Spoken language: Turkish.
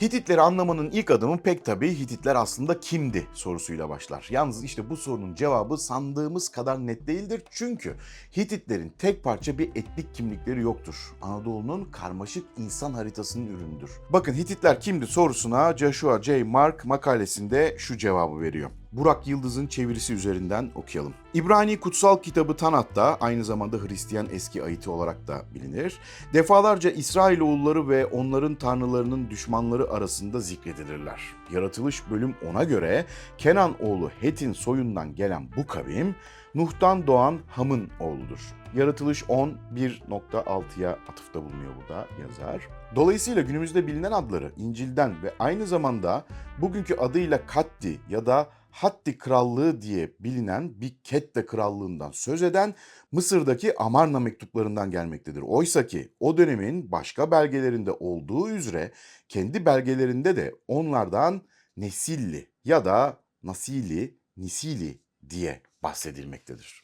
Hititleri anlamanın ilk adımı pek tabii Hititler aslında kimdi sorusuyla başlar. Yalnız işte bu sorunun cevabı sandığımız kadar net değildir. Çünkü Hititlerin tek parça bir etnik kimlikleri yoktur. Anadolu'nun karmaşık insan haritasının ürünüdür. Bakın Hititler kimdi sorusuna Joshua J. Mark makalesinde şu cevabı veriyor. Burak Yıldız'ın çevirisi üzerinden okuyalım. İbrani kutsal kitabı Tanat'ta aynı zamanda Hristiyan eski ayeti olarak da bilinir. Defalarca İsrailoğulları ve onların tanrılarının düşmanları arasında zikredilirler. Yaratılış bölüm ona göre Kenan oğlu Het'in soyundan gelen bu kavim Nuh'tan doğan Ham'ın oğludur. Yaratılış 10 1.6'ya atıfta bulunuyor burada yazar. Dolayısıyla günümüzde bilinen adları İncil'den ve aynı zamanda bugünkü adıyla Katti ya da Hatti Krallığı diye bilinen bir Kette Krallığından söz eden Mısır'daki Amarna mektuplarından gelmektedir. Oysa ki o dönemin başka belgelerinde olduğu üzere kendi belgelerinde de onlardan Nesilli ya da Nasili, Nisili diye bahsedilmektedir.